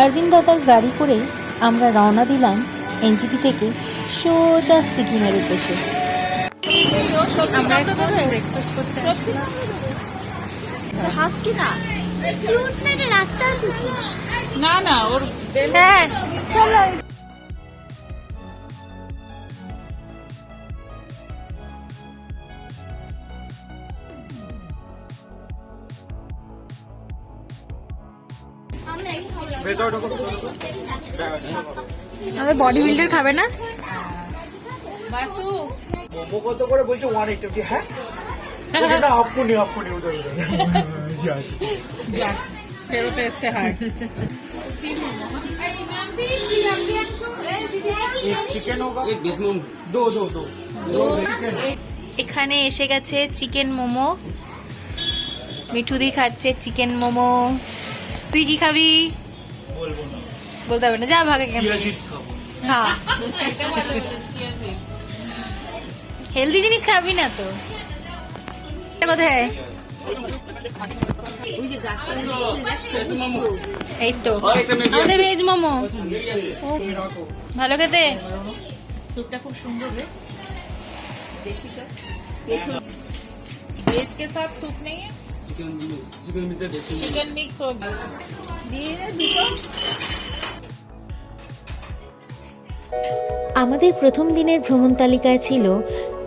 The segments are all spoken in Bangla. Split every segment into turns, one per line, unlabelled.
অরবিন্দ দাদার গাড়ি করে আমরা রওনা দিলাম এনজিপি থেকে সোজা সিকিমের উদ্দেশ্যে। আমরা ব্রেকফাস্ট করতে
হাসকি না?
না না ওর
হ্যাঁ চলো। বডি বিল্ডার খাবে না?
কত করে বলছো? ওয়ান হ্যাঁ?
এখানে এসে গেছে চিকেন মোমো। মিঠুদি খাচ্ছে চিকেন মোমো। তুই কি খাবি? বলতে হবে না যা ভাগে
চিয়া চিজ খাবো
হ্যাঁ হেলদি জিনিস খাবি না তো এটা কোথায় এই তো আমাদের ভেজ মোমো ও, ভালো খেতে
স্যুপটা খুব সুন্দর রে দেখি তো वेज के साथ सूप नहीं है
চিকেন মিতে দেখি
चिकन मिक्स हो गया
আমাদের প্রথম দিনের ভ্রমণ তালিকায় ছিল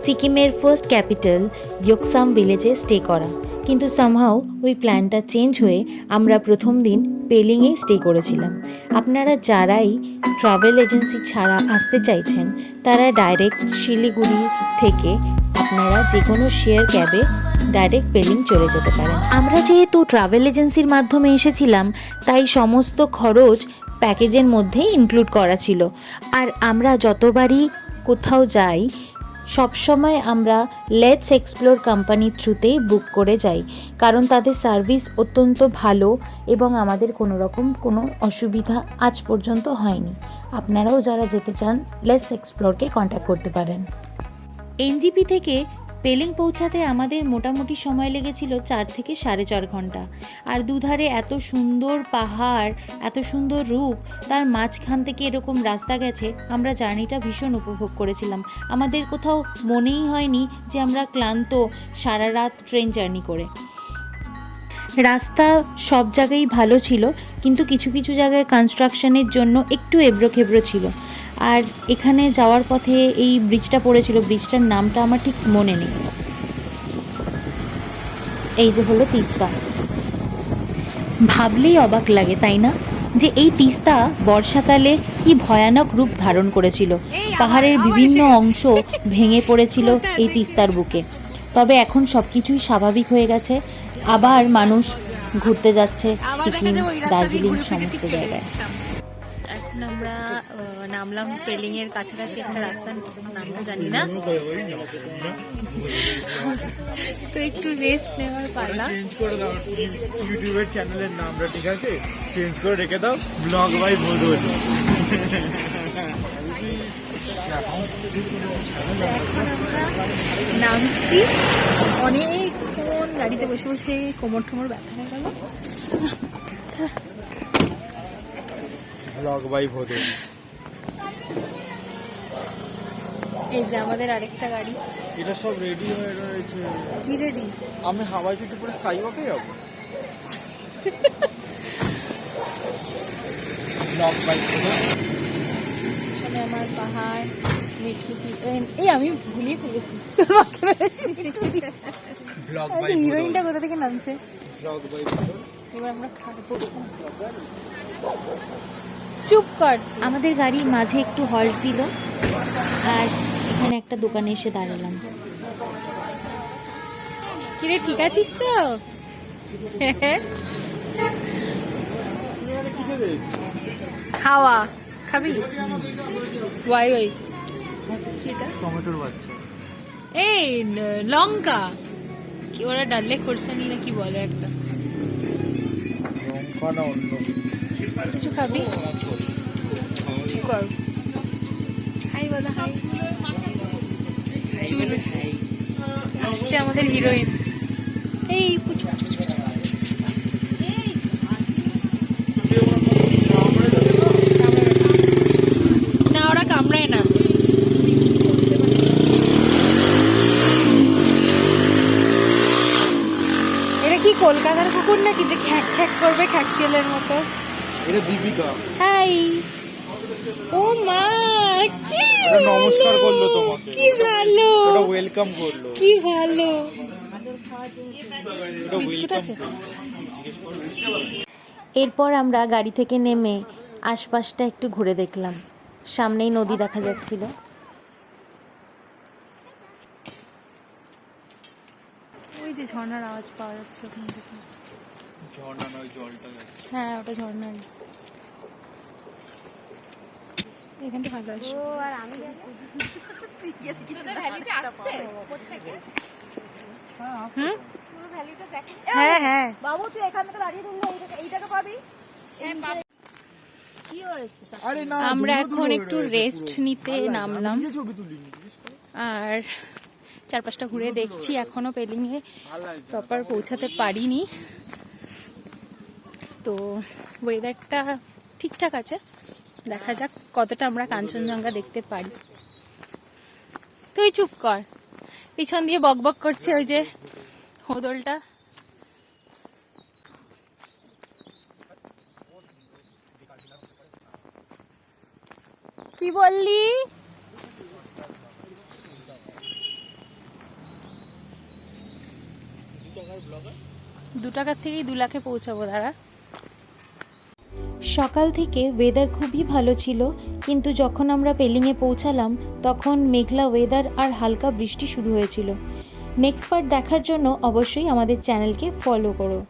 সিকিমের ফার্স্ট ক্যাপিটাল ইয়োকসাম ভিলেজে স্টে করা। কিন্তু সামহাও ওই প্ল্যানটা চেঞ্জ হয়ে আমরা প্রথম দিন পেলিংয়ে স্টে করেছিলাম। আপনারা যারাই ট্রাভেল এজেন্সি ছাড়া আসতে চাইছেন, তারা ডাইরেক্ট শিলিগুড়ি থেকে আপনারা যে কোনো শেয়ার ক্যাবে ডাইরেক্ট পেলিং চলে যেতে পারেন। আমরা যেহেতু ট্রাভেল এজেন্সির মাধ্যমে এসেছিলাম, তাই সমস্ত খরচ প্যাকেজের মধ্যেই ইনক্লুড করা ছিল। আর আমরা যতবারই কোথাও যাই, সবসময় আমরা লেটস এক্সপ্লোর কোম্পানির থ্রুতেই বুক করে যাই। কারণ তাদের সার্ভিস অত্যন্ত ভালো এবং আমাদের কোনো রকম কোনো অসুবিধা আজ পর্যন্ত হয়নি। আপনারাও যারা যেতে চান লেটস এক্সপ্লোরকে কন্ট্যাক্ট করতে পারেন। এনজিপি থেকে পেলিং পৌঁছাতে আমাদের মোটামুটি সময় লেগেছিল চার থেকে সাড়ে চার ঘণ্টা। আর দুধারে এত সুন্দর পাহাড়, এত সুন্দর রূপ, তার মাঝখান থেকে এরকম রাস্তা গেছে, আমরা জার্নিটা ভীষণ উপভোগ করেছিলাম। আমাদের কোথাও মনেই হয়নি যে আমরা ক্লান্ত সারা রাত ট্রেন জার্নি করে। রাস্তা সব জায়গায় ভালো ছিল, কিন্তু কিছু কিছু জায়গায় কনস্ট্রাকশনের জন্য একটু এবড়ো খেবড়ো ছিল। আর এখানে যাওয়ার পথে এই ব্রিজটা পড়েছিল ব্রিজটার নামটা আমার ঠিক মনে নেই। এই যে হলো তিস্তা। ভাবলেই অবাক লাগে তাই না? যে এই তিস্তা বর্ষাকালে কি ভয়ানক রূপ ধারণ করেছিল। পাহাড়ের বিভিন্ন অংশ ভেঙে পড়েছিল এই তিস্তার বুকে। তবে এখন সব কিছুই স্বাভাবিক হয়ে গেছে। আবার মানুষ ঘুরতে যাচ্ছে সিকিম দার্জিলিং সমস্ত জায়গায়। এখন আমরা নামলাম পেলিং এর কাছাকাছি একটা রাস্তার নামটা জানি না। তো একটু রেস্ট নেওয়ার পালা।
চেঞ্জ করে দাও ইউটিউবের চ্যানেলের নামটা ঠিক আছে? চেঞ্জ করে রেখে দাও ব্লগ বাই ভোজ
নামছি অনেকক্ষণ গাড়িতে বসে বসে কোমর ঠোমর ব্যথা হয়ে গেল।
ব্লগ বাই ভোজ
এই যে আমাদের আরেকটা গাড়ি।
এটা সব রেডি হয়ে রয়েছে।
কি রেডি
আমি হাওয়াই চুটি পরে স্কাই ওয়াকে যাব। ব্লগ বাই ভোজ
পিছনে আমার পাহাড় মিঠুকি এই আমি ভুলিয়ে ফেলেছি।
ব্লগ বাই
হিরোইনটা কোথা থেকে নামছে?
ব্লগ বাই
এবার আমরা খাব চুপ কর। আমাদের গাড়ি মাঝে একটু হল্ট দিল। আর এখানে একটা দোকানে এসে দাঁড়ালাম। কিরে ঠিক আছিস তো? হাওয়া। খাবি? ওয়াই ওয়াই।
টমেটোর বাচ্চা
এই লঙ্কা। কি ওরা ডালে করছে নি না কি বলে একটা?
লঙ্কা না অন্য
কিছু খাবি? ঠিক কর। হাই বলো, হাই। চুল। আসছে আমাদের হিরোইন। এই, পুচু না, ওরা কামড়ায় না।
এটা কি কলকাতার কুকুর নাকি যে খ্যাক খ্যাক করবে খ্যাকশিয়ালের মতো? হাই। ও মা কি
নমস্কার করল তোমাকে।
কি ভালো?
ওয়েলকাম করল।
কি ভালো? বিস্কুট আছে? এরপর আমরা গাড়ি থেকে নেমে আশপাশটা একটু ঘুরে দেখলাম। সামনেই নদী দেখা যাচ্ছিল। ওই যে ঝর্ণার আওয়াজ পাওয়া যাচ্ছে ওখান থেকে।
ঝর্ণা নয় জলটা
হ্যাঁ ওটা ঝর্ণার এখানটা ভালো আসে। হুম? হ্যাঁ হ্যাঁ।
বাবু তুই এখান থেকে দাঁড়িয়ে এইটাকে পাবি?
আমরা এখন একটু রেস্ট নিতে নামলাম। আর চারপাশটা ঘুরে দেখছি এখনও পেলিংয়ে। প্রপার পৌঁছাতে পারিনি। তো ওয়েদারটা ঠিকঠাক আছে। দেখা যাক কতটা আমরা কাঞ্চনজঙ্ঘা দেখতে পারি। তুই চুপ কর। পিছন দিয়ে বকবক করছে ওই যে হোদলটা। কি বললি? দু টাকার থেকেই দু লাখে পৌঁছাবো, দাঁড়া। সকাল থেকে ওয়েদার খুবই ভালো ছিল, কিন্তু যখন আমরা পেলিংয়ে পৌঁছালাম, তখন মেঘলা ওয়েদার আর হালকা বৃষ্টি শুরু হয়েছিল। নেক্সট পার্ট দেখার জন্য অবশ্যই আমাদের চ্যানেলকে ফলো করো।